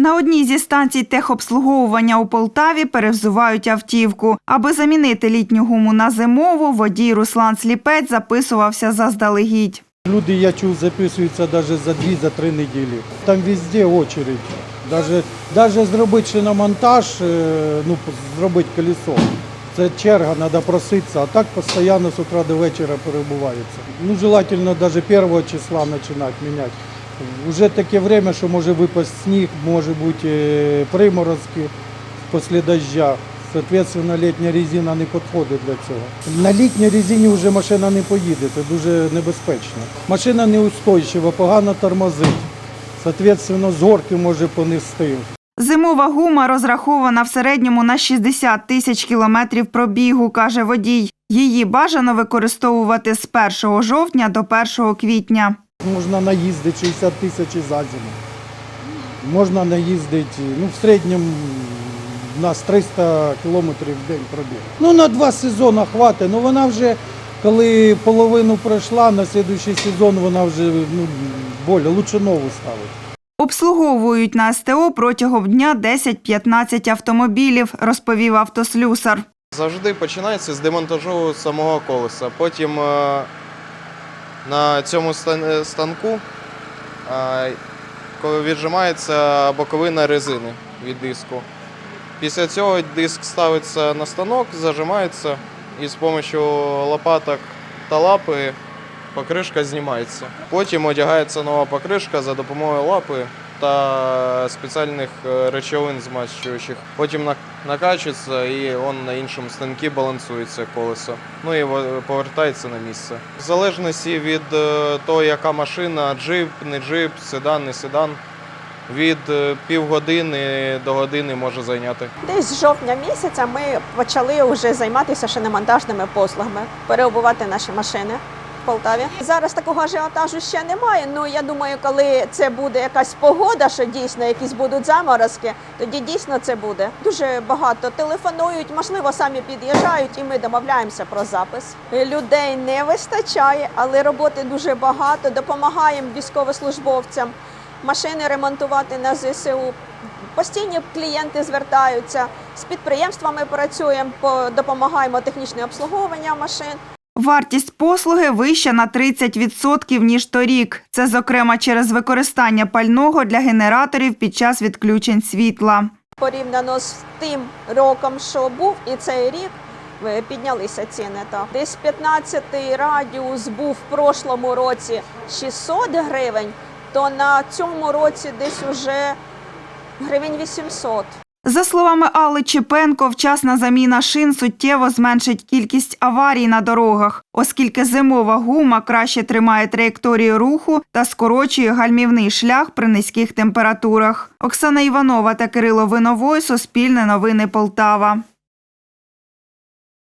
На одній зі станцій техобслуговування у Полтаві перевзувають автівку. Аби замінити літню гуму на зимову, водій Руслан Сліпець записувався заздалегідь. Люди, я чув, записуються навіть за 2-3 неділі. Там везде очередь. Даже, даже зробити шиномонтаж, е, ну, зробити колесо. Це черга, треба проситися, а так постійно з утра до вечора перебувається. Ну, желательно навіть 1 числа починати міняти. Уже таке время, що може випасть сніг, може бути е, приморозки після дождя. Соответственно, літня резина не підходить для цього. На літній резині вже машина не поїде, це дуже небезпечно. Машина неустойчива, погано тормозить. Соответственно, з горки може понести. Зимова гума розрахована в середньому на 60 тисяч кілометрів пробігу, каже водій. Її бажано використовувати з 1 жовтня до 1 квітня. Можна наїздити 60 тисяч за зиму. Можна наїздити, ну, в середньому у нас 300 кілометрів в день пробіг. Ну, на два сезони хватить, ну вона вже, коли половину пройшла, на наступний сезон вона вже ну, более, лучше нову ставити. Обслуговують на СТО протягом дня 10-15 автомобілів, розповів автослюсар. Завжди починається з демонтажу самого колеса. Потім е, на цьому е, станку віджимається боковина резини від диску. Після цього диск ставиться на станок, зажимається і з допомогою лопаток та лапи покришка знімається. Потім одягається нова покришка за допомогою лапи та спеціальних е, речовин змащуючих. Потім накачується і он на іншому станку балансується колесо. Ну і повертається на місце. В залежності від е, того, яка машина, джип, не джип, седан, не седан. Від е, півгодини до години може зайняти. Десь з жовтня місяця ми почали вже займатися шиномонтажними послугами, переобувати наші машини Полтаві. Зараз такого ажіотажу ще немає. Ну я думаю, коли це буде якась погода, що дійсно якісь будуть заморозки, тоді дійсно це буде. Дуже багато телефонують, можливо, самі під'їжджають, і ми домовляємося про запис. Людей не вистачає, але роботи дуже багато. Допомагаємо військовослужбовцям машини ремонтувати на ЗСУ. Постійні клієнти звертаються з підприємствами. Працюємо, по- допомагаємо технічне обслуговування машин. Вартість послуги вища на 30% ніж торік. Це, зокрема, через використання пального для генераторів під час відключень світла. Порівняно з тим роком, що був, і цей рік піднялися ціни. Так. Десь 15-й радіус був в прошлому році 600 гривень, то на цьому році десь уже гривень 800. За словами Алли Чепенко, вчасна заміна шин суттєво зменшить кількість аварій на дорогах, оскільки зимова гума краще тримає траєкторію руху та скорочує гальмівний шлях при низьких температурах. Оксана Іванова та Кирило Виновой, Суспільне новини Полтава.